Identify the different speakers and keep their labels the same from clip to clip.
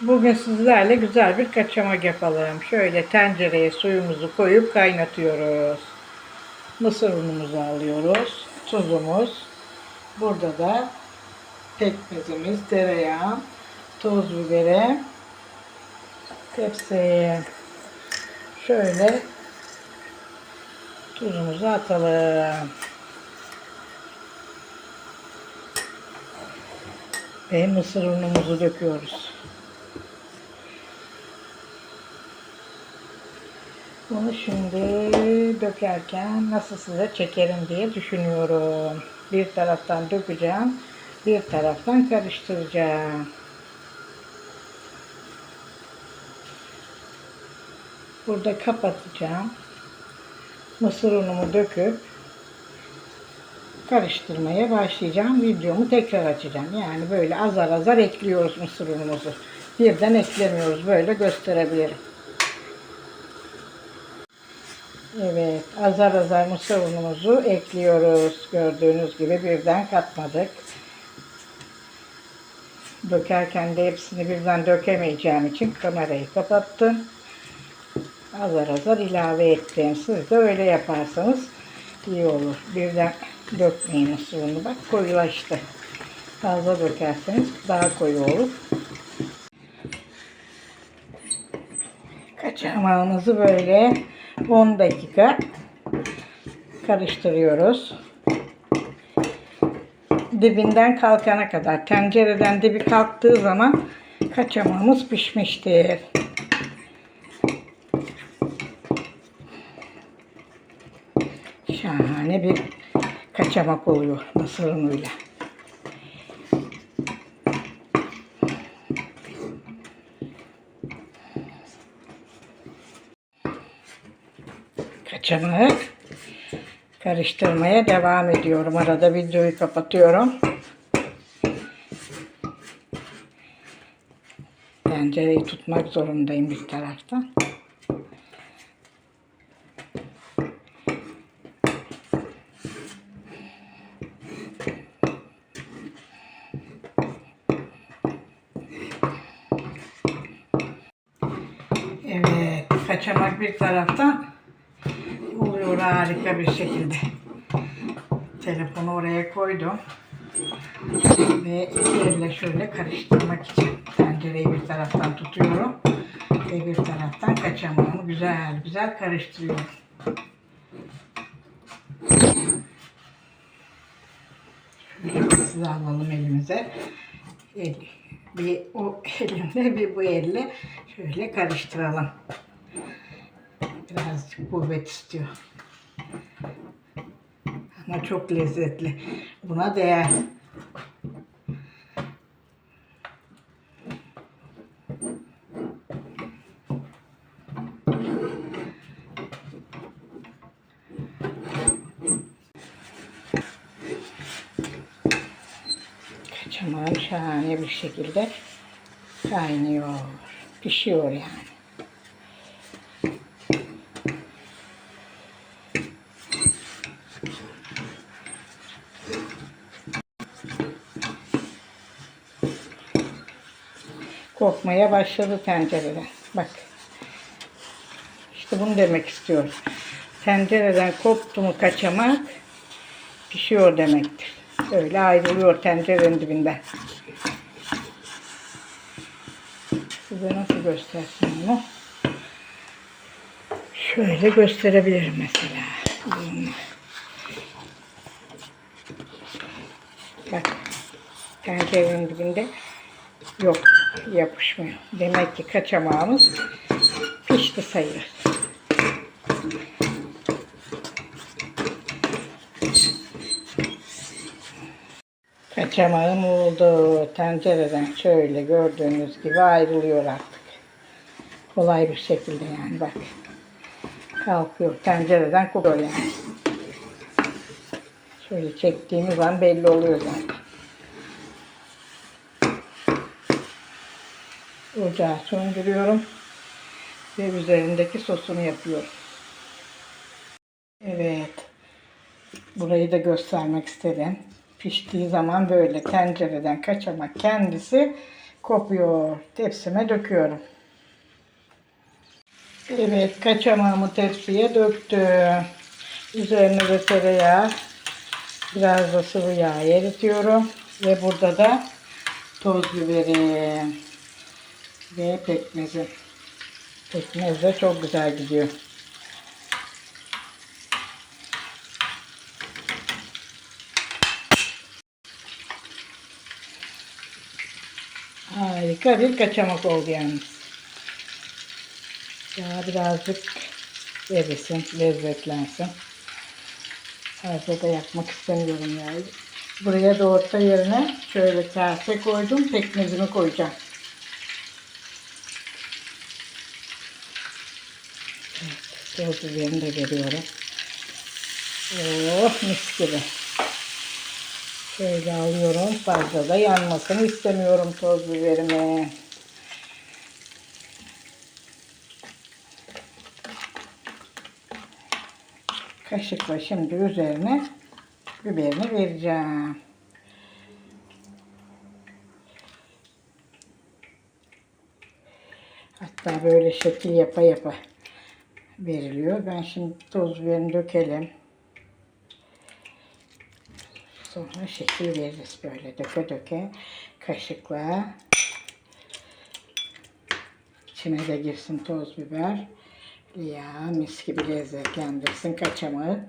Speaker 1: Bugün sizlerle güzel bir kaçamak yapalım. Şöyle tencereye suyumuzu koyup kaynatıyoruz. Mısır unumuzu alıyoruz. Tuzumuz. Burada da pekmezimiz, tereyağı, toz biberi, tepsiye şöyle tuzumuzu atalım. Ve mısır unumuzu döküyoruz. Bunu şimdi dökerken nasıl size çekerim diye düşünüyorum. Bir taraftan dökeceğim, bir taraftan karıştıracağım. Burada kapatacağım. Mısır unumu döküp karıştırmaya başlayacağım. Videomu tekrar açacağım. Yani böyle azar azar ekliyoruz mısır unumuzu. Birden eklemiyoruz. Böyle gösterebilirim. Evet, azar azar mısır unumuzu ekliyoruz. Gördüğünüz gibi birden katmadık. Dökerken de hepsini birden dökemeyeceğim için kamerayı kapattım. Azar azar ilave ettim. Siz de öyle yaparsanız iyi olur. Birden dökmeyin mısır. Bak koyulaştı. Fazla dökerseniz daha koyu olur. Kaçamağımızı böyle 10 dakika karıştırıyoruz. Dibinden kalkana kadar. Tencereden dibi kalktığı zaman kaçamağımız pişmiştir. Şahane bir kaçamak oluyor mısır unuyla. Kaçamak karıştırmaya devam ediyorum. Arada videoyu kapatıyorum. Tencereyi tutmak zorundayım bir taraftan. Evet, kaçamak bir taraftan harika bir şekilde. Telefonu oraya koydum. Ve elle şöyle karıştırmak için tencereyi bir taraftan tutuyorum. Ve bir taraftan kaçamağımı güzel güzel karıştırıyorum. Size alalım elimize. El, bir o elimle bir bu elle şöyle karıştıralım. Birazcık kuvvet istiyor. Ama çok lezzetli. Buna değer. Kaçamağım şahane bir şekilde kaynıyor. Pişiyor yani. Kokmaya başladı tencereden. Bak. İşte bunu demek istiyorum. Tencereden koptu mu kaçamak pişiyor demektir. Öyle ayrılıyor tencerenin dibinden. Size nasıl göstersin bunu? Şöyle gösterebilirim mesela. Bak. Tencerenin dibinde yok yapışmıyor. Demek ki kaçamağımız pişti sayılır. Kaçamağım oldu. Tencereden şöyle gördüğünüz gibi ayrılıyor artık. Kolay bir şekilde yani bak. Kalkıyor. Tencereden kokuyor yani. Şöyle çektiğimiz an belli oluyor zaten. Ocağı söndürüyorum. Ve üzerindeki sosunu yapıyorum. Evet. Burayı da göstermek istedim. Piştiği zaman böyle tencereden kaçamak kendisi kopuyor. Tepsime döküyorum. Evet, kaçamağımı tepsiye döktüm. Üzerine de tereyağı, biraz da sıvı yağ eritiyorum. Ve burada da toz biberim ve pekmezim. Pekmez de çok güzel gidiyor. Harika bir kaçamak oldu yalnız. Daha birazcık erisin, lezzetlensin. Fazla da yakmak istemiyorum yani. Buraya da yerine şöyle kase koydum. Pekmezimi koyacağım. Evet, toz biberini de veriyorum. Oh mis gibi. Şöyle alıyorum. Fazla da yanmasını istemiyorum toz biberimi. Kaşıkla şimdi üzerine biberini vereceğim. Hatta böyle şekil yapa yapa veriliyor. Ben şimdi toz biberini dökelim. Sonra şekil veririz böyle döke döke kaşıkla. İçine de girsin toz biber. Ya mis gibi lezzetlendirsin kaçamağı.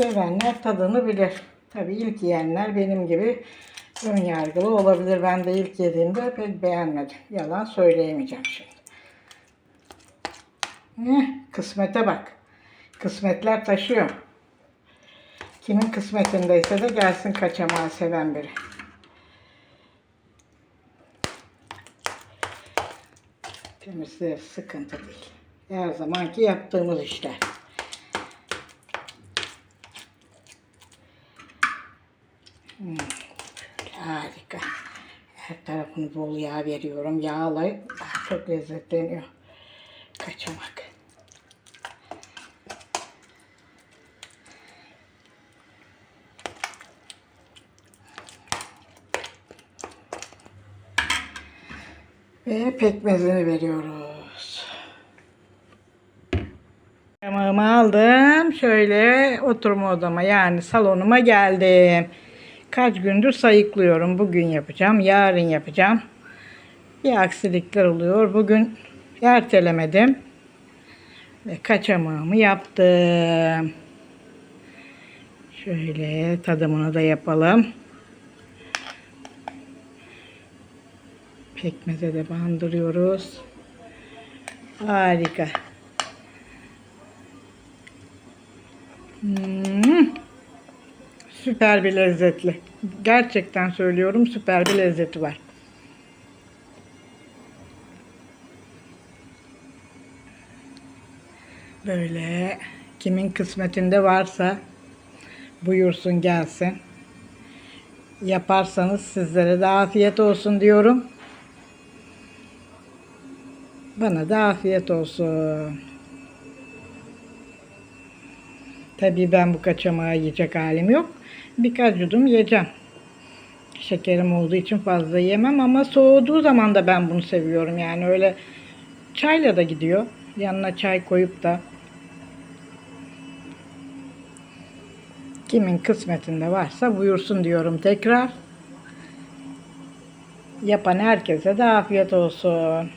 Speaker 1: Sevenler tadını bilir. Tabii ilk yiyenler benim gibi ön yargılı olabilir. Ben de ilk yediğimde pek beğenmedim. Yalan söyleyemeyeceğim şimdi. Eh, kısmete bak. Kısmetler taşıyor. Kimin kısmetindeyse de gelsin kaçamağı seven biri. Temizliği sıkıntı değil. Her zamanki yaptığımız işler. Hmm, harika. Her tarafını bol yağ veriyorum. Yağla daha çok lezzetleniyor. Kaçamak. Ve pekmezini veriyoruz. Yamağımı aldım. Şöyle oturma odama yani salonuma geldim. Kaç gündür sayıklıyorum. Bugün yapacağım. Yarın yapacağım. Bir aksilikler oluyor. Bugün ertelemedim. Ve kaçamağımı yaptım. Şöyle tadımını da yapalım. Pekmeze de bandırıyoruz. Harika. Süper bir lezzetli. Gerçekten söylüyorum süper bir lezzeti var. Böyle kimin kısmetinde varsa buyursun gelsin. Yaparsanız sizlere de afiyet olsun diyorum. Bana da afiyet olsun. Tabii ben bu kaçamağı yiyecek halim yok. Birkaç yudum yiyeceğim. Şekerim olduğu için fazla yemem ama soğuduğu zaman da ben bunu seviyorum. Yani öyle çayla da gidiyor. Yanına çay koyup da kimin kısmetinde varsa buyursun diyorum tekrar. Yapan herkese de afiyet olsun.